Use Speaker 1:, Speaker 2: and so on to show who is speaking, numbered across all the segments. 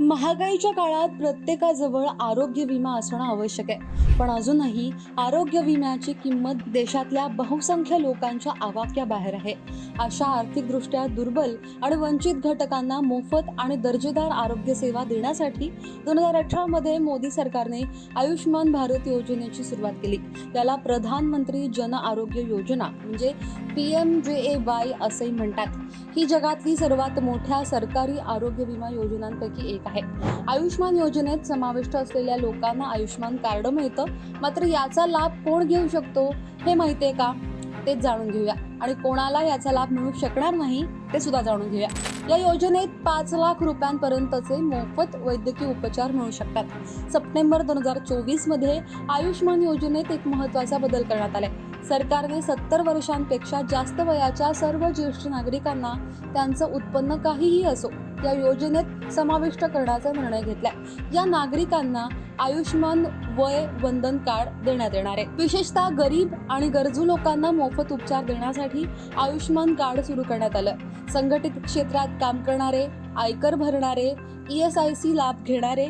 Speaker 1: महागाईच्या काळात प्रत्येकाजवळ आरोग्य विमा असणं आवश्यक आहे. पण अजूनही आरोग्य विम्याची किंमत देशातल्या बहुसंख्य लोकांच्या आवाक्याबाहेर आहे. अशा आर्थिकदृष्ट्या दुर्बल आणि वंचित घटकांना मोफत आणि दर्जेदार आरोग्य सेवा देण्यासाठी दोन हजार अठरामध्ये मोदी सरकारने आयुष्यमान भारत योजनेची सुरुवात केली. त्याला प्रधानमंत्री जन आरोग्य योजना म्हणजे पी एम जे ए वाय असे म्हणतात. ही जगातली सर्वात मोठ्या सरकारी आरोग्य विमा योजनांपैकी एक आहे. आयुष्मान योजनेत समाविष्ट असलेल्या लोकांना आयुष्मान कार्ड मिळतं. मात्र याचा लाभ कोण घेऊ शकतो हे माहिती आहे का? तेच जाणून घेऊया. आणि कोणाला याचा लाभ मिळू शकणार नाही ते सुद्धा जाणून घेऊया. या योजनेत पाच लाख रुपयांपर्यंतचे मोफत वैद्यकीय उपचार मिळू शकतात. सप्टेंबर दोन हजार चोवीसमध्ये आयुष्मान योजनेत एक महत्त्वाचा बदल करण्यात आलाय. सरकारने सत्तर वर्षांपेक्षा जास्त वयाच्या सर्व ज्येष्ठ नागरिकांना त्यांचं उत्पन्न काहीही असो या योजनेत समाविष्ट करण्याचा निर्णय घेतलाय. या नागरिकांना आयुष्मान वय वंदन कार्ड देण्यात येणार आहे. विशेषतः गरीब आणि गरजू लोकांना मोफत उपचार देण्यासाठी आयुष्मान कार्ड सुरू करण्यात आलं. संघटित क्षेत्रात काम करणारे आयकर भरणारे ई एस आय सी लाभ घेणारे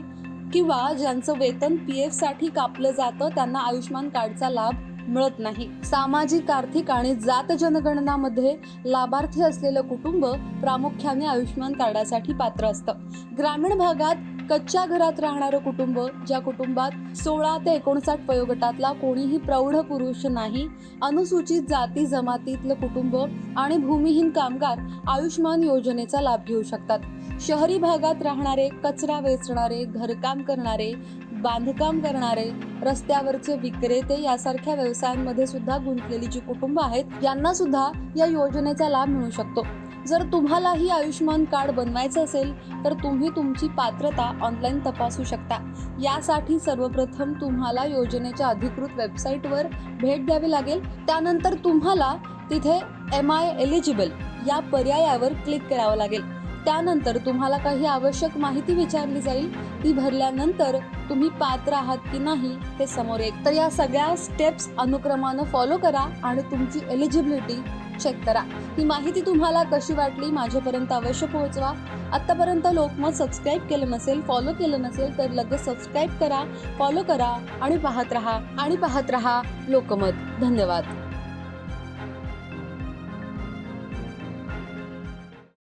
Speaker 1: किंवा ज्यांचं वेतन पी एफसाठी कापलं जातं त्यांना आयुष्मान कार्डचा लाभ मिळत नाही. सामाजिक आर्थिक आणि जात जनगणनामध्ये लाभार्थी असलेलं कुटुंब प्रामुख्याने आयुष्यमान कार्डासाठी पात्र असतं. ग्रामीण भागात कच्च्या घरात राहणारं कुटुंब ज्या कुटुंबात सोळा ते एकोणसाठ वयोगटातला कोणीही प्रौढ पुरुष नाही अनुसूचित जाती जमातीतलं कुटुंब आणि भूमिहीन कामगार आयुष्मान योजनेचा लाभ घेऊ शकतात. शहरी भागात राहणारे कचरा वेचणारे घरकाम करणारे बांधकाम करणारे रस्त्यावरचे विक्रेते यासारख्या व्यवसायांमध्ये सुद्धा गुंतलेली जी कुटुंब आहेत यांना सुद्धा या योजनेचा लाभ मिळू शकतो. जर तुम्हालाही आयुष्यमान कार्ड बनवायचं असेल तर तुम्ही तुमची पात्रता ऑनलाईन तपासू शकता. यासाठी सर्वप्रथम तुम्हाला योजनेच्या अधिकृत वेबसाईटवर भेट द्यावी लागेल. त्यानंतर तुम्हाला तिथे एम आय एलिजिबल या पर्यायावर क्लिक करावं लागेल. त्यानंतर तुम्हाला काही आवश्यक माहिती विचारली जाईल. ती भरल्यानंतर तुम्ही पात्र आहात की नाही हे समोर येईल. तर या सगळ्या स्टेप्स अनुक्रमानं फॉलो करा आणि तुमची एलिजिबिलिटी चेक करा. ही माहिती तुम्हाला कशी वाटली माझ्यापर्यंत अवश्य पोहोचवा. आत्तापर्यंत लोकमत सबस्क्राईब केलं नसेल फॉलो केलं नसेल तर लगेच सबस्क्राईब करा फॉलो करा आणि पाहत रहा आणि पाहत रहा लोकमत. धन्यवाद.